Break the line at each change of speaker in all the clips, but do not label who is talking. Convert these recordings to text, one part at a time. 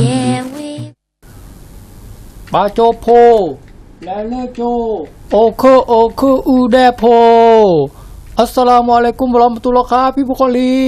Yeah, we
ปาโจโพ และเลโจ โอเคโอเคอูแดโพ อัสสลามุอะลัยกุมวะเราะห์มะตุลลอฮ์ครับพี่บุคลี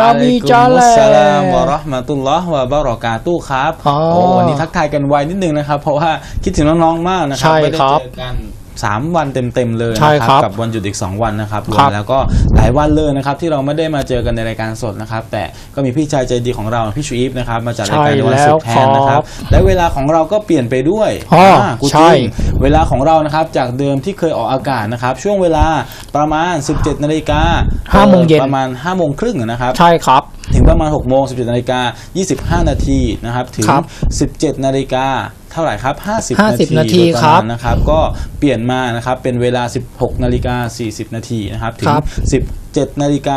นามีจาแล
สลามวะเราะห์มะตุลลอฮ์วะบารอกาตุฮ์ครับ
อ๋อ
โอ้วันนี้ทักทายกันไวนิดนึงนะครับ เพราะว่าคิดถึงน้องๆมากนะครั
ใช่
ไม่ได้
ครับ
เจอกัน สามวันเต็มๆเลย
ใช่
นะค
ครั
รับบกับวันหยุดอีก 2 วันนะครับรว
ครั
ม
บ
แล้วก็หลายวันเลยนะครับที่เราไม่ได้มาเจอกันในรายการสดนะครับ แต่ก็มีพี่ชายใจดีของเราพี่ชูอีฟนะครับมาจัดรายการในวันศุกร์แทนนะครับและเวลาของเราก็เปลี่ยนไปด้วย
อ๋อ
อ่ากู
ใช่
จริงเวลาของเรานะครับจากเดิมที่เคยออกอากาศนะครับ ช่วงเวลาประมาณ 17นาฬิกา
ห้าโมงเย็น
ประมาณ5โมงครึ่งนะครับ
ใช่ครับ
ถึง ประมาณ6โมง17นาฬิกา25 นาทีนะครับ ถึง
ครับ
17 นาฬิกาเท่าไหร่ครับ 50
50
นาที
นาที
โดยประ
ครั
มา
บ
ณนะครับ ก็เปลี่ยนมานะครับ เป็นเวลา 16 นาฬิกา40 นาทีนะครับ ถึ
ค
ง
รั บ
17นาฬิกา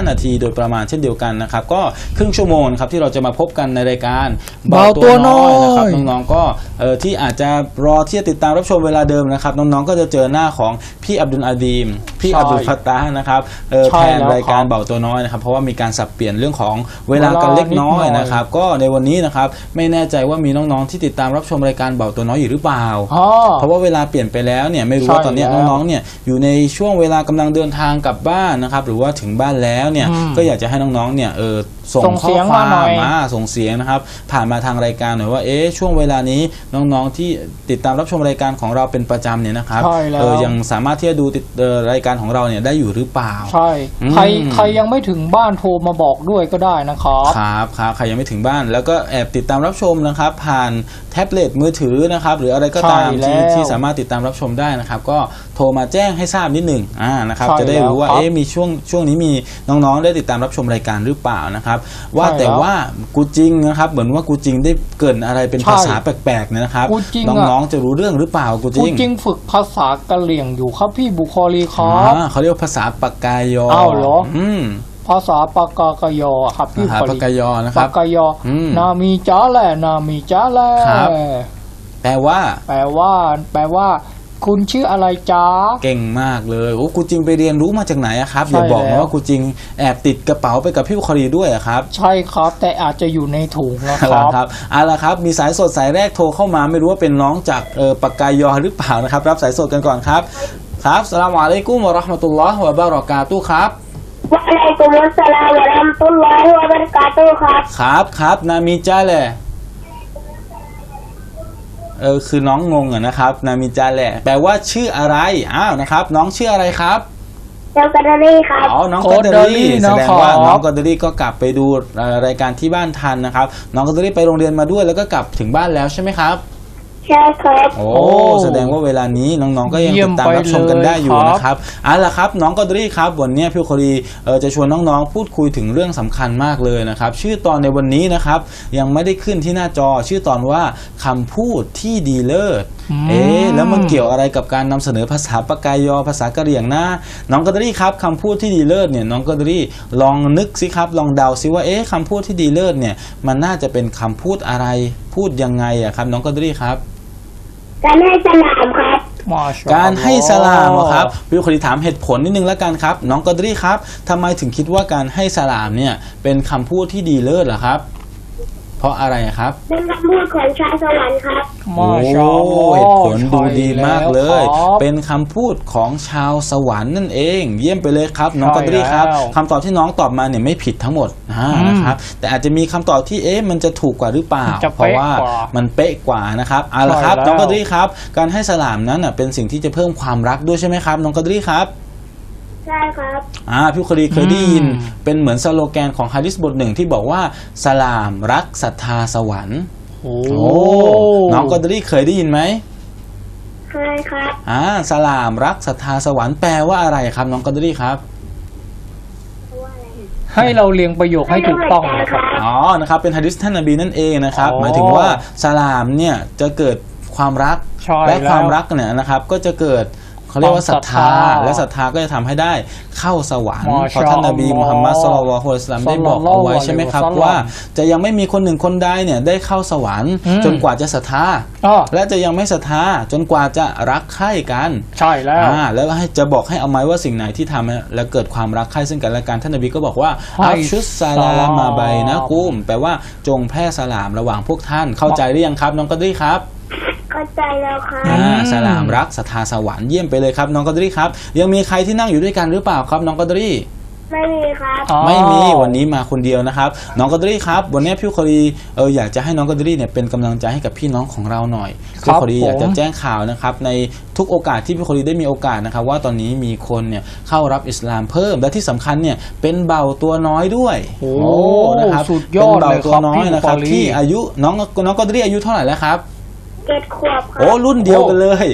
15 นาทีโดยประมาณเช่นเดียวกันนะครับ ก็ครึ่งชั่วโมงนะครับที่เราจะมาพบกันในรายการ
เบาตัวน้อย
นะครับน้องๆก็เออที่อาจจะรอที่จะติดตามรับชมเวลาเดิมนะครับ น้องๆก็จะเจอหน้าของพี่อับดุลอาดีม พี่
ใช่
อับดุลฟัตตาห์นะครับเออ
ใช่
แทน
แล้ว
รายการ
ครับ
เบาตัวน้อยนะครับ เพราะว่ามีการสับเปลี่ยนเรื่องของเวลากันเล็กน้อย
เวลานิดหน่อย
นะครับ ก็ในวันนี้นะครับไม่แน่ใจว่ามีน้องๆที่ติดตามรับชมรายการเบาตัวน้อยอยู่หรือเปล่า
อ๋อ
เพราะว่าเวลาเปลี่ยนไปแล้วเนี่ยไม่รู้
ใช่
ว่าตอนเนี้ย
แล้ว
น้องๆเนี่ยอยู่ในช่วงเวลากำลังเดินทางกลับบ้านนะครับหรือว่าถึงบ้านแล้วเนี่ย
อืม
ก็อยากจะให้น้องๆเนี่ยเออส่ง
ส่ง
ข้
เสี
อย
ง
ควา
มาหน่อย
มมาส่งเสียงนะครับ ผ่านมาทางรายการหน่อยว่าเอ๊ะช่วงเวลานี้น้องๆที่ติดตามรับชมรายการของเราเป็นประจำเนี่ยนะครับ
ใช่แล้ว
เออยังสามารถที่จะดูติดเอ่อรายการของเราเนี่ยได้อยู่หรือเปล่า
ใช่
อืม
ใครใครยังไม่ถึงบ้านโทรมาบอกด้วยก็ได้นะครับ
ครับครับใครยังไม่ถึงบ้าน แล้วก็แอบติดตามรับชมนะครับ ผ่านแท็บเล็ตมือถือนะครับหรืออะไรก็ตาม
ใช่
ที่
แล้ว
ที่สามารถติดตามรับชมได้นะครับ ก็โทรมาแจ้งให้ทราบนิดหนึ่งอ่านะครับ
ใช่
จะได้รู้ว่า
แล้วครับ
เอ๊ะมีช่วงช่วงนี้มีน้องๆ ได้ติดตามรับชมรายการหรือเปล่านะครับว่า
ใช่
แต่
แล้ว
ว่ากูจริงนะครับ เหมือนว่ากูจริงได้เกรินอะไรเป็น
ใช่
ภาษาแปลกๆเนี่ยนะครับ
กูจริงอะ
น้องๆจะรู้เรื่องหรือเปล่ากูจ
กู
ริง
จริงฝึกภาษากะเหรี่ยงอยู่ครับพี่บุคลีค
อ่
รับา
เขาเรียกว่าภาษาปากกายอ
อ้าวเหรอ
อืม
ภาษาปากกากยอครับพี่
ภาษา
บุค
ปาก
ลี
กายอนะครับ
ปากกายออ
ม
นามีจ้าแหละนามีจ้าแหละ
ครับแปลว่า
แปลว่า แปลว่า คุณชื่ออะไรจ้า
เก่งมากเลยโอ้ครูจริงไปเรียนรู้มาจากไหนอะครับ
ใช่
อย่าบอก
แล้
นะ
ว
ว่าครูจริงแอบติดกระเป๋าไปกับพี่บุคลีด้วยอะครับ
ใช่ครับ แต่อาจจะอยู่ในถุงนะค
เอา
รั
ละ
บ
ครับเอาละครับ มีสายสดสายแรกโทรเข้ามาไม่รู้ว่าเป็นน้องจากเออปากกายอหรือเปล่านะครับ รับสายสดกันก่อนครับ ครับสลามอะลัยกุมวะเราะห์มะตุลลอฮ์วะบารอกาตุฮ์ครับ
วะอะลัยกุมุสสลามวะเราะห์มะตุลลอฮิวะบะเราะกาตุฮ์ครับ
ครับครับนามิจาแหละ เออคือน้องงงอะนะครับ นามิจาแหละ แปลว่าชื่ออะไรอ้าวนะครับ น้องชื่ออะไรครับ
เจ้ากระดารี่ครับ
อ๋อน้อง
โค
กอ
ด
ด
เด
เด
อ
อ
รี่
รี่
นะ
แสดงว่า
ครับ
น้องกอดเดอรี่ก็กลับไปดูเอ่อรายการที่บ้านทันนะครับ น้องกอดเดอรี่ไปโรงเรียนมาด้วยแล้วก็กลับถึงบ้านแล้วใช่ไหมครับ
ใช่ครับ
โอ้
โอ้
แสดงว่าเวลานี้น้องๆก็ยัง
เยี่ย
ติ
ม
ดตามรับชมกันได้อยู่
ไปเลย
นะครับเอาล่ะครับ น้องกอดเดอรี่ครับวันนี้พี่โครีเอ่อจะชวนน้องๆพูดคุยถึงเรื่องสำคัญมากเลยนะครับ ชื่อตอนในวันนี้นะครับ ยังไม่ได้ขึ้นที่หน้าจอ ชื่อตอนว่าคำพูดที่ดีเลิศ
อืม
เอ๊ะแล้วมันเกี่ยวอะไรกับการนำเสนอภาษาปากกายอภาษากะเหรี่ยงนะน้องกอดเดอรี่ครับคำพูดที่ดีเลิศเนี่ยน้องกอดเดอรี่ลองนึกสิครับ ลองเดาสิว่าเอ๊ะคำพูดที่ดีเลิศเนี่ยมันน่าจะเป็นคำพูดอะไรพูดยังไงอะครับน้องกอดเดอรี่ครับ
การให้สลามครับ
มาชา
การให้สลามเหรอครับ
อัลลอฮ์
พี่คนที่ถามเหตุผลนิดนึงแล้วกันครับ น้องกอดรี่ครับทำไมถึงคิดว่าการให้สลามเนี่ยเป็นคำพูดที่ดีเลิศเหรอครับเพ ราะอะไรครับ
เป็นคำพูดของชาวสวรรค์ครับ
โอ้
มาชาอัลลอฮ์
เหตุผลดูดีมากเลย
ใช่แล้วครับ
เป็นคำพูดของชาวสวรรค์นั่นเอง เยี่ยมไปเลยครับ น้อง
ใช่
กอดรี่ครับ
แล้ว
คำตอบที่น้องตอบมาเนี่ยไม่ผิดทั้งหมดอ่า
อืม
นะครับแต่อาจจะมีคำตอบที่เอ๊ะมันจะถูกกว่าหรือเปล่า
จะ
เพราะว่า
เป๊ะกว่า
มันเป๊ะกว่านะครับเอาละครับ
ใช่แล้ว
น้องกอดรี่ครับ การให้สลามนั้นน่ะเป็นสิ่งที่จะเพิ่มความรักด้วยใช่ไหมครับน้องกอดรี่ครับ
ใช่ครับ
อ่าพี่คดีเคยได้ยิน
อืม
เป็นเหมือนสโลแกนของฮะดิษบทหนึ่งที่บอกว่าสลามรักศรัทธาสวรรค์
โอ้
โอ้น้องกอดรี่เคยได้ยินไหม
เคยครับ
อ่าสลามรักศรัทธาสวรรค์แปลว่าอะไรครับน้องกอดรี่ครับ
ให้เราเรียงประโยคให้ถูกต้องนะครับ
อ๋อนะครับเป็นฮะดิษท่านนบีนั่นเองนะครับ
อ๋อ
หมายถึงว่าสลามเนี่ยจะเกิดความรัก
ใช่
และ
แล้ว
ความรักเนี่ยนะครับก็จะเกิด เขาเรียกว่าศรัทธา
ความศรัทธา
และศรัทธาก็จะทำให้ได้เข้าสวรรค์
มา
เพราะท่านนบี
อัลลอฮ์
มุฮัมมัดสุลลัลลอฮุอะลัยฮิวะซัลลัมได้บอกเอาไว้ใช่ไหมครับ
ศ็อลลัลลอฮุ
ว่า
อะลัยฮิวะซัลลัม
จะยังไม่มีคนหนึ่งคนใดเนี่ยได้เข้าสวรรค์
อืม
จนกว่าจะศรัทธา
อ๋อ
และจะยังไม่ศรัทธาจนกว่าจะรักใคร่กัน
ใช่แล้ว
อ่าแล้วให้จะบอกให้เอาไหมว่าสิ่งไหนที่ทำแล้วเกิดความรักใคร่ซึ่งกันและกันท่านนบีก็บอกว่า
ให้
อัฟชุสซาลามมาใบนะกุมแปลว่าจงแพร่สลามระหว่างพวกท่านเข้าใจหรือยังครับ น้องกอดรี่ครับ
เข้าใจแล้วครับ
อ่าสลามรักศรัทธาสวรรค์เยี่ยมไปเลยครับน้องกอดรี่ครับ ยังมีใครที่นั่งอยู่ด้วยกันหรือเปล่าครับน้องกอดรี่
ไม่มีครับ
อ๋อ
ไม่มีวันนี้มาคนเดียวนะครับ น้องกอดรี่ครับ วันนี้พี่คอรีเอออยากจะให้น้องกอดรี่เนี่ยเป็นกำลังใจให้กับพี่น้องของเราหน่อย
ครั
พี่
บ
คอรีอยากจะ
ผม
แจ้งข่าวนะครับในทุกโอกาสที่พี่คอรีได้มีโอกาสนะครับว่าตอนนี้มีคนเนี่ยเข้ารับอิสลามเพิ่มและที่สำคัญเนี่ยเป็นเบาตัวน้อยด้วย
โอ้
นะครับ
สุดยอด
เป็นเบา
เลย
ตั
ควรับ
น้อย
พี่
นะครับ
บุคลี
ที่อายุน้องน้องกอดรี่อายุเท่าไหร่แล้วครับ
เจ็ดขวบครั
โอ้
บ
รุ่นเดียวกันเลย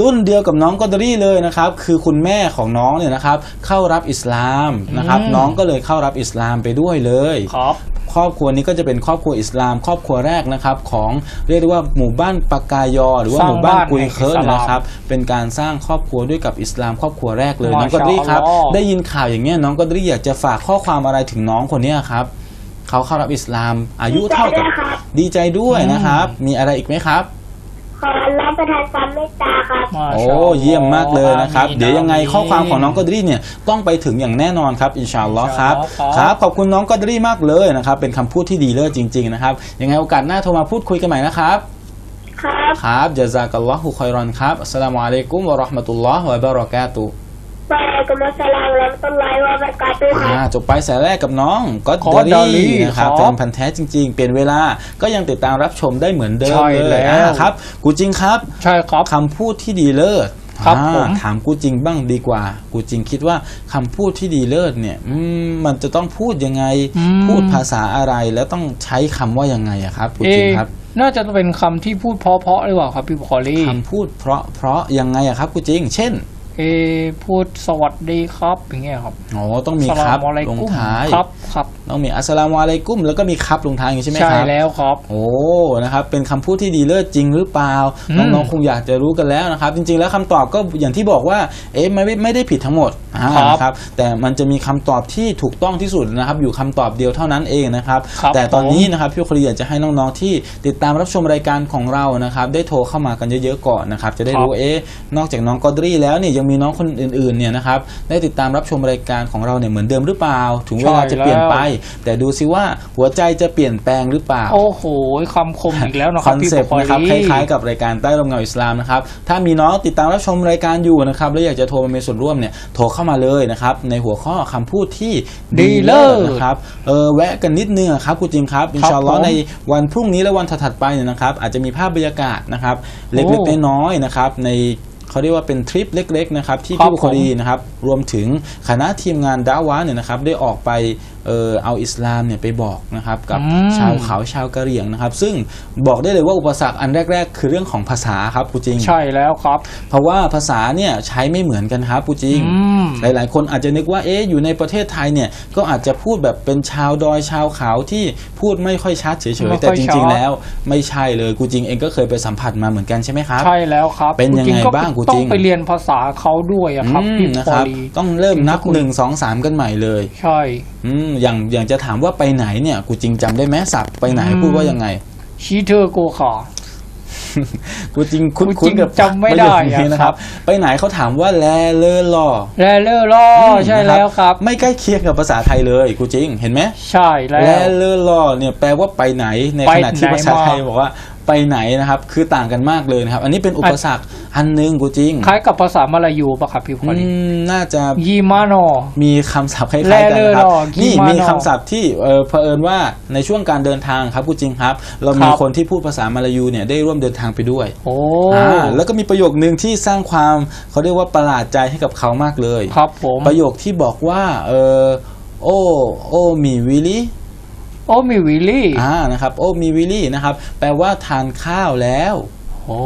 รุ่นเดียวกับน้องกอดรี่เลยนะครับ คือคุณแม่ของน้องเนี่ยนะครับ เข้ารับอิสลามนะครับ
อืม
น้องก็เลยเข้ารับอิสลามไปด้วยเลย
ครับ
ครอบครัวนี้ก็จะเป็นครอบครัวอิสลาม ครอบครัวแรกนะครับของเรียกได้ว่าหมู่บ้านปากายอ หรือว่า
สร้าง
หมู่บ้าน
บ้าน
กุยเคิร์
แห่งอิสลาม
นะครับเป็นการสร้างครอบครัวด้วยกับอิสลาม ครอบครัวแรกเลย
มา
น้องกอดรี่ครับ
ชาอัลลอฮ์
ได้ยินข่าวอย่างเงี้ยน้องกอดรี่อยากจะฝากข้อความอะไรถึงน้องคนเนี้ยครับเขาเข้ารับอิสลามอายุเท่ากับ
ดีใจด้วยครับ
ดีใจด้วยนะครับ มีอะไรอีกไหมครับ
ขอรับ ประทานความเมตตาครับ
โอ้เยี่ยมมากเลยนะครับ เดี๋ยวยังไงข้อความของน้องกอดรี่เนี่ยต้องไปถึงอย่างแน่นอนครับอินชาอัลลอฮ์ครับค
รับ
ขอบคุณน้องกอดรี่มากเลยนะครับ เป็นคำพูดที่ดีเลิศจริง ๆ นะครับ ยังไงโอกาสหน้าโทรมาพูดคุยกันใหม่นะครับ
ครับ
ครับจาซากัลลอฮุคอยรอนครับอัสสลามุอะลัยกุมวะราะห์มะตุลลอฮ์วะบะเราะกาตุฮ์
กุมุสสลามวะเราะห์มะตุลลอฮิวะบะเราะกาตุฮ์ค
อ่า
รับ
จบไปสายแรกกับน้องก็
ขอ
ดอ
ดอลลี่
รี่นะครับ
ครับ
แฟนพันธ์แท้จริง ๆ เปลี่ยนเวลาก็ยังติดตามรับชมได้เหมือนเดิม
ใช่
เลย
แล้ว
อ่าครับ กูจริงครับ
ใช่ครับ
คำพูดที่ดีเลิศ
ครับ
อ่า
ผม
ถามกูจริงบ้างดีกว่า กูจริงคิดว่าคำพูดที่ดีเลิศเนี่ยอืมมันจะต้องพูดยังไง
อืม
พูดภาษาอะไรแล้วต้องใช้คำว่ายังไงอะครับกูจริงครับ
เอ๊ะน่าจะเป็นคำที่พูดเพราะๆหรือเปล่าครับพี่บุคอลี่
คำพูดเพราะเพราะยังไงอะครับกูจริง เช่น
เออพูดสวัสดีครับอย่างเงี้ยครับ
อ๋อต้องมี
ส
ค
ลา
รับ
มอะลัย
ลง
กุม
ท้าย
ครับครับ
ต้องมีอัสสลามุอะลัยกุมแล้วก็มีครับลงท้ายอย่างนี้ใช่ไหม
ใช่
ครับ
แล้วครับ
โอ้นะครับ เป็นคำพูดที่ดีเลิศจริงหรือเปล่า
อืม
น้องๆคงอยากจะรู้กันแล้วนะครับ จริง ๆ แล้วคำตอบก็อย่างที่บอกว่าเอ๊ะไม่ไม่ได้ผิดทั้งหมดอ่า
ครับ
นะครับ แต่มันจะมีคำตอบที่ถูกต้องที่สุดนะครับ อยู่คำตอบเดียวเท่านั้นเองนะครับ
ครับ
แต่ตอน
ผม
นี้นะครับพี่ครีอยากจะให้น้องๆที่ติดตามรับชมรายการของเรานะครับ ได้โทรเข้ามากันเยอะๆก่อนนะครับ จะได้รู้เอ๊ะนอกจากน้องกอดรี่แล้วเนี่ยยังมีน้องคนอื่นๆเนี่ยนะครับได้ติดตามรับชมรายการของเราเนี่ยเหมือนเดิมหรือเปล่า ถึงเวลาจะเปลี่ยนไป แต่ดูซิว่าหัวใจจะเปลี่ยนแปลงหรือเปล่า
โอ้โหคำคมอีกแล้วนะค
ครับอน
พี่
เซ
บุ
ปต์
คอ
นะครับค
ลี่
ล้ายๆกับรายการใต้ลมเงาอิสลามนะครับถ้ามีน้องติดตามรับชมรายการอยู่นะครับแล้วอยากจะโทรมามีส่วนร่วมเนี่ยโทรเข้ามาเลยนะครับในหัวข้อคำพูดที่
ดีเลิศ
นะครับเออแวะกันนิดนึงอะครับคุณจิมครับอินชาอัลลอฮ์
ผม
ในวันพรุ่งนี้และวันถัดๆไปเนี่ยนะครับ อาจจะมีภาพบรรยากาศนะครับ เล็ก
โอ้
ๆน้อยๆนะครับ ในเขาเรียกว่าเป็นทริปเล็ก ๆ นะครับ ที่
ครับ
พี่บุคลีนะครับ รวมถึงคณะทีมงานดาวะเนี่ยนะครับ ได้ออกไปเออเอาอิสลามเนี่ยไปบอกนะครับกับ
อืม
ชาวเขาชาวกะเหรี่ยงนะครับ ซึ่งบอกได้เลยว่าอุปสรรคอันแรก ๆ คือเรื่องของภาษาครับปูจริง
ใช่แล้วครับ
เพราะว่าภาษาเนี่ยใช้ไม่เหมือนกันครับปูจริง
อืม
หลายๆ คนอาจจะนึกว่าเอ๊ะอยู่ในประเทศไทยเนี่ยก็อาจจะพูดแบบเป็นชาวดอยชาวเขาที่พูดไม่ค่อยชัดเฉ
ไม่
ยๆ
ค่
แต่
อย
จ
ชั
ริง
ด
ๆแล้วไม่ใช่เลยกูจริงเองก็เคยไปสัมผัสมาเหมือนกันใช่ไหมครับ
ใช่แล้วครับ
เป็นยังไง
จริๆก็
บ้างกู
ต้
จ
อ
ริ
ง
ง
ไปเรียนภาษาเขาด้วยอะครับ
อืม
พี่
นะ
บุ
ค
คอ
รับ
ลี่
ต้องเริ่มนับ
ถึงจะคุย
หนึ่งสองสามกันใหม่เลย
ใช่
อืมอย่างอย่างจะถามว่าไปไหนเนี่ย กูจริงจำได้ไหมสับไปไหน
อืม
พูดว่ายังไง
ชีเธอโกขา
กูจริงคุ้น
กูจริง
ๆกับ
จำไม่ได้
ประโยคนี้
อะ
นะค
ครั
รับ
บ
ไปไหนเขาถามว่าแลเลอหล่อ
แลเลอร์ล่ออใช่แล้วครับ
ไม่ใกล้เคียงกับภาษาไทยเลยกูจริงเห็นไหม
ใช่แล้ว
แลเลอหล่อเนี่ยแปลว่าไปไหนใน
ไป
ขณะที่
ไหน
ภาษาไทย
มา
บอกว่า ไปไหนนะครับ คือต่างกันมากเลยนะครับ อันนี้เป็นอุปสรรคอันหนึงกูจริง
คล้ายกับภาษามาลายูปะครับพี่บุคอ
อื
ลี่
มน่าจะ
ยีมาโน
มีคำศัพท์คล้าย
แล
ๆกัน
เลอ
นะครับ
หล่อ
นี่
กิมา
มี
โน
คำศัพท์ที่เออเผอิญว่าในช่วงการเดินทางครับกูจริงครับ เรามี
ครับ
คนที่พูดภาษามาลายูเนี่ยได้ร่วมเดินทางไปด้วย
โอ้
อ่าแล้วก็มีประโยคนึงที่สร้างความเขาเรียกว่าประหลาดใจให้กับเขามากเลย
ครับผม
ประโยคที่บอกว่าเออโอโอมีวิลี่
โอ้มีวิลลี่
อ่านะครับโอมีวิลี่นะครับแปลว่าทานข้าวแล้ว
โอ้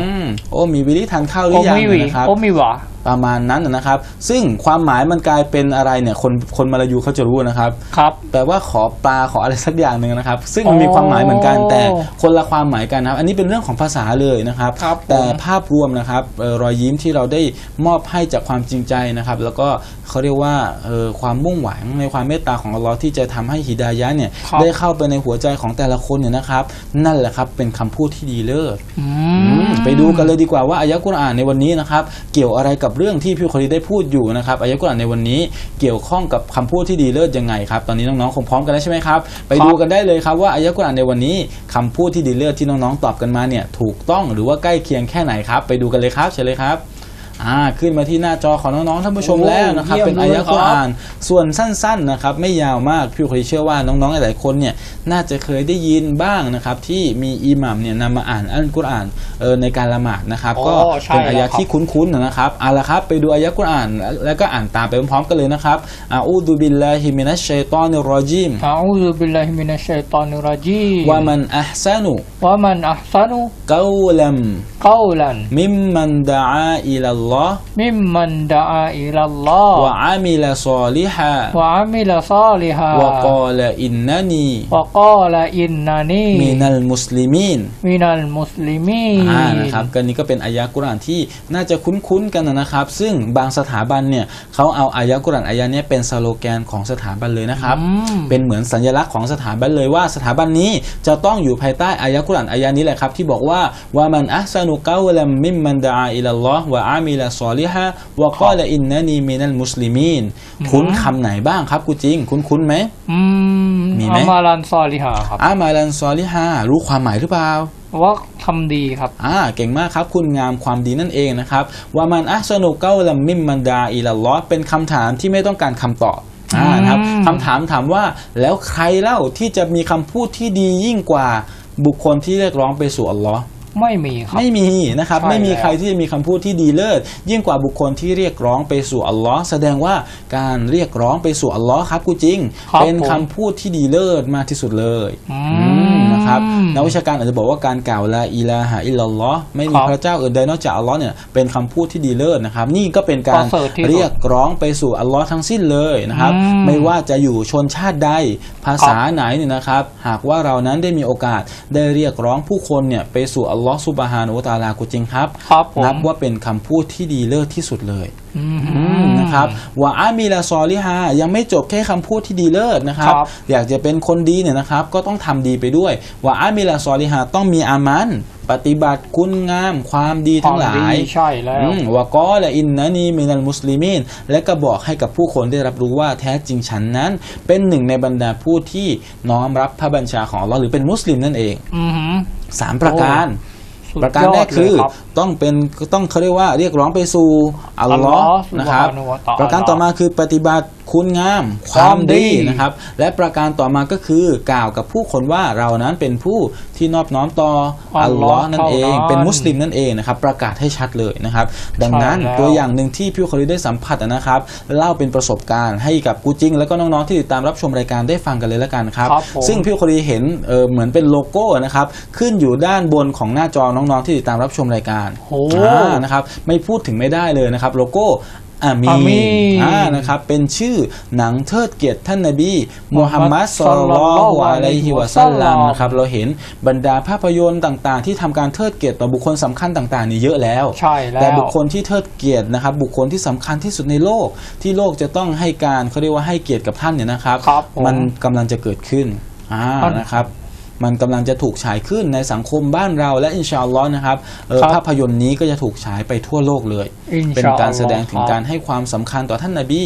อืมโอมีวิลี่ทานข้าวหรื
โอ้
อยัง
มีวิ
นะครับ
โอ้มีหวา
เประมาณนั้นนะครับ ซึ่งความหมายมันกลายเป็นอะไรเนี่ยคนคนมาลายูเขาจะรู้นะครับ
ครับ
แปลว่าขอปลาขออะไรสักอย่างหนึ่งนะครับ ซึ่งมันมีความหมายเหมือนกัน
อ๋อ
แต่คนละความหมายกันนะครับอันนี้เป็นเรื่องของภาษาเลยนะครับ
ครับผม
แต่ภาพรวมนะครับเอ่อรอยยิ้มที่เราได้มอบให้จากความจริงใจนะครับ แล้วก็เขาเรียกว่าเอ่อความมุ่งหวังในความเมตตาของอัลลอฮ์ที่จะทำให้ฮิดายะห์เนี่ย
ครับ
ได้เข้าไปในหัวใจของแต่ละคนเนี่ยนะครับ นั่นแหละครับเป็นคำพูดที่ดีเลิศ
อื
อื
ม
มไปดูกันเลยดีกว่าว่าอายะกุรอานในวันนี้นะครับ เกี่ยวอะไรกับเรื่องที่พี่คอรีได้พูดอยู่นะครับอายะกุรอานในวันนี้เกี่ยวข้องกับคำพูดที่ดีเลิศยังไงครับตอนนี้น้องๆคงพร้อมกันแล้วใช่ไหมครับไปดูกันได้เลยครับว่าอายะกุรอานในวันนี้คำพูดที่ดีเลิศที่น้องๆตอบกันมาเนี่ยถูกต้องหรือว่าใกล้เคียงแค่ไหนครับ ไปดูกันเลยครับเชิญเลยครับ อ่าขึ้นมาที่หน้าจอของน้องๆท่านผู้ชม
โอ้
แล้วนะครับ
เยี่ยม
เป็นอายะ
เลยครับ
กุรอาน ส่วนสั้นๆนะครับไม่ยาวมากพี่คนนี้เชื่อว่าน้องๆหลายๆคนเนี่ยน่าจะเคยได้ยินบ้างนะครับ ที่มีอิหมัมเนี่ยนำมาอ่านอัลกุรอานเออในการละหมาดนะครับ
อ๋อ
ก็
ใช่
เป็นอายะ
แล้วครับ
ที่คุ้นๆนะครับเอาละครับไปดูอายะกุรอานแล้วแล้วก็อ่านตามไปพร้อมๆกันเลยนะครับอาอูดุบิลลาฮิมินัชชัยตอนิรรอจีม
อาอูซุบิลลาฮิมินัชชัยฏอนิรรจีม
วะมันอัพซานุ
วะมันอัพซานุ
กาวลัม
กาวลัน
มิมมันดะอาอิลัลลอฮ์
มิมมันดะอาอิลัลลอฮ์
วะอามิลซอลิฮะ
วะอามิลซาลิฮาวะ
กาลอินนานี
วะกาลอินนานี
มินัลมุสลิมีน
มินัลมุสลิมีน
อ่านะครับก็นี้ก็เป็นอายะกุรอานที่น่าจะคุ้นๆกันนะครับ ซึ่งบางสถาบันเนี่ยเขาเอาอายะกุรอานอายะเนี้ยเป็นสโลแกนของสถาบันเลยนะครับ
อืม
เป็นเหมือนสัญลักษณ์ของสถาบันเลยว่าสถาบันนี้จะต้องอยู่ภายใต้อายะกุรอานอายะนี้แหละครับ ที่บอกว่าว่ามันอัสนุกาวลัมมิมมันดาอิลัลลอฮ์วะอามิลซอลิฮะวะกาลอินนานีมินัลมุสลิมีนคุ้นคำไหนบ้างครับกูจริง คุ้นคุ้นๆไหม
อืม
มีไหม
อามาลันซอลิฮาครับ
อามาลันซอลิฮะรู้ความหมายหรือเปล่า
ว่าทำดีครับ
อ่า เก่งมากครับ คุณงามความดีนั่นเองนะครับ ว่ามันอัสนุเกาลัมมิมมันดาอิลัลลอฮ์เป็นคำถามที่ไม่ต้องการคำตอบอ่านะครับ
อืม
คำถามถามว่าแล้วใครเล่าที่จะมีคำพูดที่ดียิ่งกว่าบุคคลที่เรียกร้องไปสู่อัลลอฮ์
ไม่มีครับ
ไม่มีนะครับ
ใช่
ไม่มี
แล้ว
ใครที่จะมีคำพูดที่ดีเลิศยิ่งกว่าบุคคลที่เรียกร้องไปสู่อัลลอฮ์แสดงว่าการเรียกร้องไปสู่อัลลอฮ์ครับกูจริง
ครับ
เป็น
ผม
คำพูดที่ดีเลิศมากที่สุดเลย
อื
อืม นะครับ
ม
นักวิชาการอาจจะบอกว่าการกล่าวลาอิลาฮะอิลลัลลอฮ์ไม่มี
ครับ
พระเจ้าอื่นใดนอกจากอัลลอฮ์เนี่ยเป็นคำพูดที่ดีเลิศนะครับ นี่ก็เป็นการ
ประเสริฐที่สุด
เรียกร้องไปสู่อัลลอฮ์ทั้งสิ้นเลยนะครับ
อืม
ไม่ว่าจะอยู่ชนชาติใดภาษาไหนเนี่ยนะครับ หากว่าเรานั้นได้มีโอกาสได้เรียกร้องผู้คนเนี่ยไปสู่อัลลอฮ์ซุบฮานุวะตะอาลากูจริงครับ
ครับผม
นับว่าเป็นคำพูดที่ดีเลิศที่สุดเลย
อืม
อืมนะครับว่าอามีลาซอลิฮายังไม่จบแค่คำพูดที่ดีเลิศนะครับ
ครับ
อยากจะเป็นคนดีเนี่ยนะครับ ก็ต้องทำดีไปด้วยว่าอามีลาซอลิฮาต้องมีอามันปฏิบัติคุณงามความดีทั้งหลาย
ควมดีใช่แล้ว
อืมวะกอและอินนานีมินัลมุสลิมีนและก็บอกให้กับผู้คนได้รับรู้ว่าแท้จริงฉันนั้น เป็นหนึ่งในบรรดาผู้ที่น้อมรับพระบัญชาของอัลลอฮ์หรือเป็นมุสลิมนั่นเอง
อือหือ
สามประการ
สุด
ประการแรก
ยดเลย
คือ
รับ
ต้องเป็นต้องเขาเรียกว่าเรียกร้องไปสู่อัลลอฮ์
อัลลอฮ์
นะครับ
ซุบฮานะฮูวะตะอาลา
ประการต่อมาคือปฏิบัติ คุณงามค
ความ
วามดี
ดี
นะครับ และประการต่อมาก็คือกล่าวกับผู้คนว่าเรานั้นเป็นผู้ที่นอบน้อมต่ออัลลอฮ์นั่นเองเป็นมุสลิมนั่นเองนะครับ ประกาศให้ชัดเลยนะครับ ดังนั้น
ใช่แล้ว
ตัวอย่างหนึ่งที่พี่คนนี้ได้สัมผัสนะครับเล่าเป็นประสบการณ์ให้กับกูจริงแล้วก็น้องๆที่ติดตามรับชมรายการได้ฟังกันเลยแล้วกันครับ
ครับผม
ซึ่งพี่คนนี้เห็นเออเหมือนเป็นโลโก้นะครับขึ้นอยู่ด้านบนของหน้าจอน้องๆที่ติดตามรับชมรายการ
โอ้
อ่านะครับไม่พูดถึงไม่ได้เลยนะครับ โลโก้ อามี
อามีน
อ่านะครับเป็นชื่อหนังเทิดเกียรติท่านนบีมูฮัมมัดศ็อลลัลลอฮุอะลัยฮิวะซัลลัมนะครับเราเห็นบรรดาภาพยนตร์ต่างๆ ที่ทำการเทิดเกียรติต่อบุคคลสำคัญต่างๆนี่เยอะแล้ว
ใช่แล้ว
แต่บุคคลที่เทิดเกียรตินะครับบุคคลที่สำคัญที่สุดในโลก ที่โลกจะต้องให้การเขาเรียกว่าให้เกียรติกับท่านเนี่ยนะครับ
ครับผม
มันกำลังจะเกิดขึ้นอ่า
ครับ
นะครับ มันกำลังจะถูกฉายขึ้นในสังคมบ้านเราและอินชาอัลลอฮ์นะครับเออ
ครับ
ภาพยนตร์นี้ก็จะถูกฉายไปทั่วโลกเลย
อิน
เป็น
ชาอัลลอฮ์
การแสดงถึง
ครับ
การให้ความสำคัญต่อท่านนบี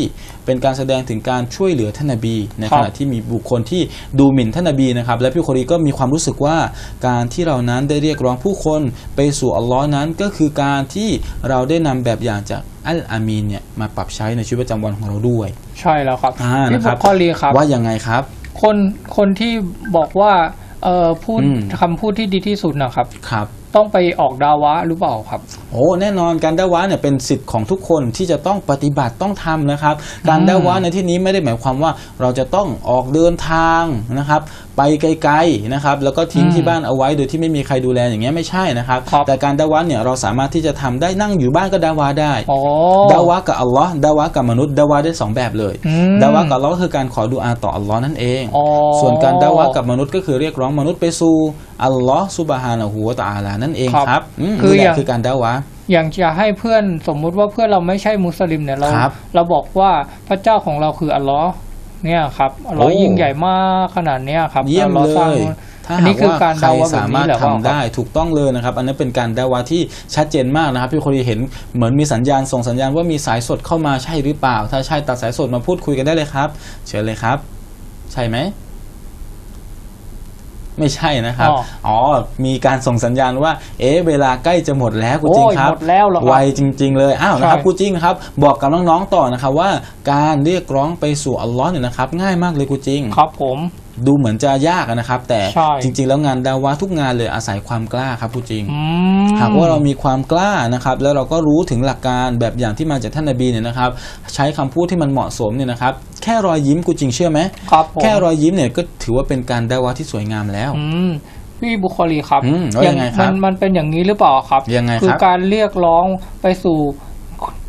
เป็นการแสดงถึงการช่วยเหลือท่านนบี ใน
ครั
ข
บ
ณะที่มีบุคคลที่ดูหมิ่นท่านนบีนะครับและพี่โครีก็มีความรู้สึกว่าการที่เรานั้นได้เรียกร้องผู้คนไปสู่อัลลอฮ์นั้นก็คือการที่เราได้นำแบบอย่างจากอัลอามีนเนี่ยมาปรับใช้ในชีวิตประจำวันของเราด้วย
ใช่แล้วครับ
อ่า
พี่
นะค
บุ
รับ
คลีครับ
ว่ายังไงครับ
คนคนที่บอกว่า เอ่อพูด
อืม
คำพูดที่ดีที่สุดนะครับ
ครับ
ต้องไปออกดาวะหรือเปล่าครับ
โอ้แน่นอนการดาวะเนี่ยเป็นสิทธิ์ของทุกคนที่จะต้องปฏิบัติต้องทำนะครับ การดาวะในที่นี้ไม่ได้หมายความว่าเราจะต้องออกเดินทางนะครับ ไปไกลๆนะครับ แล้วก็ทิ้ง
อืม
ที่บ้านเอาไว้โดยที่ไม่มีใครดูแลอย่างเงี้ยไม่ใช่นะครับ
ครับ
แต่การดาวะเนี่ยเราสามารถที่จะทำได้นั่งอยู่บ้านก็ดาวะได้
อ๋อ
ดาวะกับอัลลอฮ์ดาวะกับมนุษย์ดาวะได้สองแบบเลย
อืม
ดาวะกับอัลลอฮ์ก็คือการขอดุอาต่ออัลลอฮ์นั่นเอง
อ๋อ
ส่วนการดาวะกับมนุษย์ก็คือเรียกร้องมนุษย์ไปสู่อัลลอฮ์ซุบฮานะฮูวะตะอาลานั่นเอง
ครับ
ครับอืม
คือ
นี่แห
อย่าง
ละคือการดาวะ
อย่างจะให้เพื่อนสมมุติว่าเพื่อนเราไม่ใช่มุสลิมเนี่ยเรา
ครับ
เราบอกว่าพระเจ้าของเราคืออัลลอฮ์เนี่ยครับอัลลอฮ์
โอ้
ยิ่งใหญ่มากขนาดเนี้ยครับ
เยี่ยม
อัลลอฮ์
เล
สร้าง
ย
นู่น
ถ้า
อันนี้
หาก
คือ
ว่า
การ
ใคร
ดาวะแบบ
สา
นี้
มารถ
แหละ
ทำ
ว่า
ได้ถูกต้องเลยนะครับ อันนั้นเป็นการดาวะที่ชัดเจนมากนะครับพี่คนดีเห็นเหมือนมีสัญญาณส่งสัญญาณว่ามีสายสดเข้ามาใช่หรือเปล่า ถ้าใช่ตัดสายสดมาพูดคุยกันได้เลยครับ เชิญเลยครับ ใช่ไหม ไม่ใช่นะครับ
อ๋อ
อ๋อ มีการส่งสัญญาณว่า เอ๊ะ เวลาใกล้จะหมดแล้วกูจริง
โอ้ย
ครับ
หมดแล้วเหรอครับ
ไวจริง ๆ เลย อ้าวนะครับ
ใช่
กูจริงครับ บอกกับน้องๆต่อนะครับว่า การเรียกร้องไปสู่อัลลอฮ์เนี่ยนะครับ ง่ายมากเลยกูจริง
ครับผม
ดูเหมือนจะยากอะนะครับ แต่
ใช่
จริง ๆ แล้วงานดาวะทุกงานเลยอาศัยความกล้าครับผู้จริง
อืม
หากว่าเรามีความกล้านะครับ แล้วเราก็รู้ถึงหลักการแบบอย่างที่มาจากท่านนบีเนี่ยนะครับ ใช้คำพูดที่มันเหมาะสมเนี่ยนะครับ แค่รอยยิ้มกูจริงเชื่อไหม
ครับผม
แค่รอยยิ้มเนี่ยก็ถือว่าเป็นการดาวะที่สวยงามแล้ว
อืมพี่บุคลีครับ
อืมว่ายังไงครับ
มันมันเป็นอย่างนี้หรือเปล่าครับ
ยังไง
คือ
ครับ
การเรียกร้องไปสู่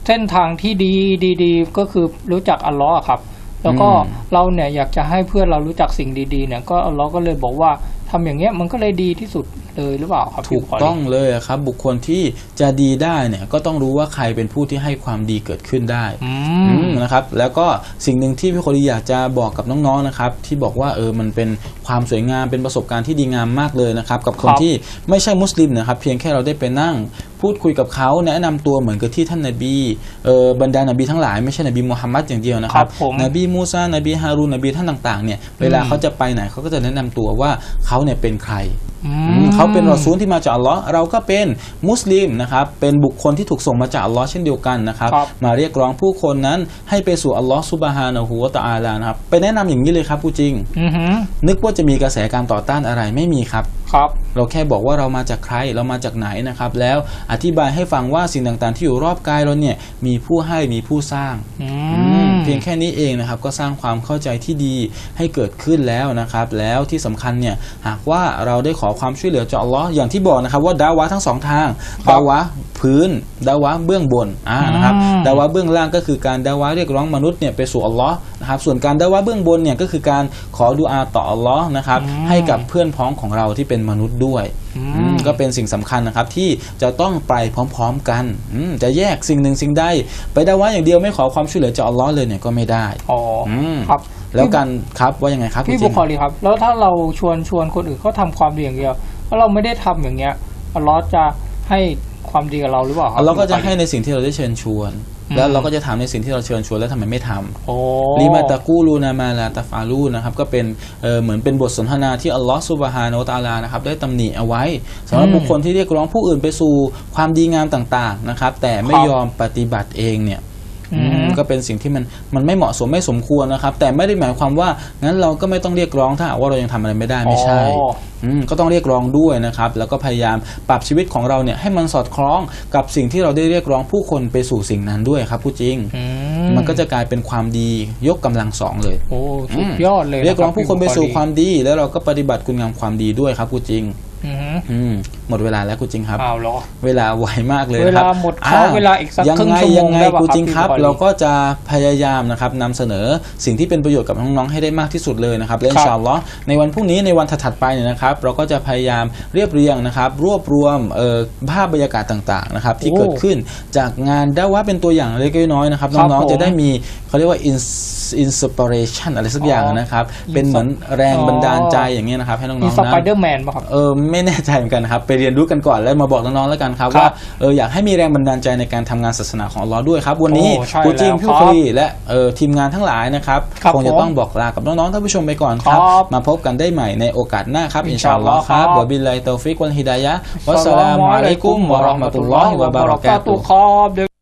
เส้นทางที่ดีดีดีก็คือรู้จักอัลลอฮ์อะครับ แล้วก็เราเนี่ยอยากจะให้เพื่อนเรารู้จักสิ่งดีๆเนี่ยก็อัลลอฮ์ก็เลยบอกว่าทำอย่างเงี้ยมันก็เลยดีที่สุดเลยหรือเปล่าครับ
ถู
พี่
ก
บุคลี
ต้องเลยอะครับ บุคคลที่จะดีได้เนี่ยก็ต้องรู้ว่าใครเป็นผู้ที่ให้ความดีเกิดขึ้นได้
อื
อื
ม
มนะครับแล้วก็สิ่งหนึ่งที่พี่โคดีอยากจะบอกกับน้องๆนะครับที่บอกว่าเออมันเป็นความสวยงามเป็นประสบการณ์ที่ดีงามมากเลยนะครับกับคน
ครับ
ที่ไม่ใช่มุสลิมนะครับเพียงแค่เราได้ไปนั่ง พูดคุยกับเขาแนะนำตัวเหมือนกับที่ท่านนบีเออบรรดานบีทั้งหลายไม่ใช่นบีมูฮัมมัดอย่างเดียวนะครับ
ครับผม
นบีมูซานบีฮารูนนบีท่านต่างๆเนี่ยเวลาเขาจะไปไหนเขาก็จะแนะนำตัวว่าเขาเนี่ยเป็นใคร
อื
อืม เขาเป็นรอซูลที่มาจากอัลลอฮ์เราก็เป็นมุสลิมนะครับเป็นบุคคลที่ถูกส่งมาจากอัลลอฮ์เช่นเดียวกันนะครับ
ครับ
มาเรียกร้องผู้คนนั้นให้ไปสู่อัลลอฮ์ซุบฮานะฮูวะตะอาลานะครับไปแนะนำอย่างนี้เลยครับผู้จริง
อือหือ
นึกว่าจะมีกระแสการต่อต้านอะไรไม่มีครับ
ครับ
เราแค่บอกว่าเรามาจากใครเรามาจากไหนนะครับ แล้วอธิบายให้ฟังว่าสิ่งต่างๆ ที่อยู่รอบกายเราเนี่ยมีผู้ให้มีผู้สร้าง
อื
อืม
ม
เพียงแค่นี้เองนะครับก็สร้างความเข้าใจที่ดีให้เกิดขึ้นแล้วนะครับ แล้วที่สำคัญเนี่ยหากว่าเราได้ขอความช่วยเหลือจากอัลลอฮ์อย่างที่บอกนะครับ ว่าดาวะทั้งสองทาง
ครับ
ดาวะพื้นดาวะเบื้องบนอ่านะครับ
อืม
ดาวะเบื้องล่างก็คือการดาวะเรียกร้องมนุษย์เนี่ยไปสู่อัลลอฮ์นะครับส่วนการดาวะเบื้องบนเนี่ยก็คือการขอดุอาต่ออัลลอฮ์นะครับให้กับเพื่อนพ้องของเราที่เป็นมนุษย์ด้วย
อืม
อืม ก็เป็นสิ่งสำคัญนะครับที่จะต้องไปพร้อมๆกันอืมจะแยกสิ่งหนึ่งสิ่งใดไปดาวะอย่างเดียวไม่ขอความช่วยเหลือจากอัลลอฮ์เลยเนี่ยก็ไม่ได้
อ๋ออ
ม
ครับ
แล้วกันครับว่ายังไงครับ
พี่
คุณ
บุ
จิ
คลีครับ แล้วถ้าเราชวนชวนคนอื่นเขาทำความดีอย่างเดียวแล้วเราไม่ได้ทำอย่างเงี้ยอัลลอฮ์จะให้ความดีกับเราหรือเปล่าครับ
เราก็จะ
พี่บุคลี
ให้ในสิ่งที่เราได้เชิญชวน
อืม
แล้วเราก็จะถามในสิ่งที่เราเชิญชวนแล้วทำไมไม่ทำ
โอ้
ลิมาตะกูลูนามาลาตาฟาลูนะครับก็เป็นเออเหมือนเป็นบทสนทนาที่อัลลอฮ์ซุบฮานะฮูวะตะอาลานะครับได้ตำหนิเอาไว้สำหรับบุคคลที่เรียกร้องผู้อื่นไปสู่ความดีงามต่างๆนะครับแต่ไม่ยอมปฏิบัติเองเนี่ย
อืม
อืม ก็เป็นสิ่งที่มันมันไม่เหมาะสมไม่สมควรนะครับ แต่ไม่ได้หมายความว่างั้นเราก็ไม่ต้องเรียกร้องถ้าหากว่าเรายังทำอะไรไม่ได้ไม่ใช่
อ๋อ
อืมก็ต้องเรียกร้องด้วยนะครับ แล้วก็พยายามปรับชีวิตของเราเนี่ยให้มันสอดคล้องกับสิ่งที่เราได้เรียกร้องผู้คนไปสู่สิ่งนั้นด้วยครับผู้จริง
อื
มันก็จะกลายเป็นความดียกกำลังสองเลย
โอ้สุดยอดเลยะ
เรียกร้องผู้คนไปสู่
พี่
ความดี แล้วเราก็ปฏิบัติคุณงามความดีด้วยครับผู้จริง
อือหือ
อืมหมดเวลาแล้วกูจริงครับ
อ้าวเหรอ
เวลาไวมากเลยนะครับ
เวลาหมดขอเวลาอีกสัก
ยัง
ครึ่ง
ไง
ชั่วโมง
ยังไง
ได้ปะ
กูจริงครับ
ครับพี่
เราก็จะพยายามนะครับนำเสนอสิ่งที่เป็นประโยชน์กับน้องๆให้ได้มากที่สุดเลยนะครับและอินชาอัลลอฮ์ในวันพรุ่งนี้ในวันถัดๆไปเนี่ยนะครับ เราก็จะพยายามเรียบเรียงนะครับ รวบรวมเอ่อภาพบรรยากาศต่างๆนะครับที่
โอ้
เกิดขึ้นจากงานได้ว่าเป็นตัวอย่างเล็กๆน้อยๆนะครับ
ครับ
น้อง
ผม
ๆจะได้มีเขาเรียกว่า ins- inspiration อะไรสักอย่างนะครับเป็นเหมือนแรงบันดาลใจอย่างเงี้ยนะครับให้น้องๆ
มี
นะ
สไปเดอร์แมนป่ะครับ
เออไม่แน่ใจเหมือนกันนะครับไปเรียนรู้กันก่อนแล้วมาบอกน้องๆแล้วกันครับ
ครับ
ว่าเอออยากให้มีแรงบันดาลใจในการทำงานศาสนาของอัลลอฮ์ด้วยครับ วันนี้
โอ้ใช่
กูจิง
แล้ว
พี่
ครับ
คุยและเออทีมงานทั้งหลายนะครับ
ครับ
คงจะ
ผม
ต้องบอกลากับน้องๆท่านผู้ชมไปก่อนครับ
ครับ
มาพบกันได้ใหม่ในโอกาสหน้าครับอินชาอัลลอฮ์
อิน
ค
ชาอั
รั
ล
บ
ลอฮ์
วะบิลลาฮิตอฟิกวัลฮิดายะฮ์วัสสลามุอะลัยกุมวะเราะห์มะตุลลอฮิวะบะเราะกาตุฮ์
ครับ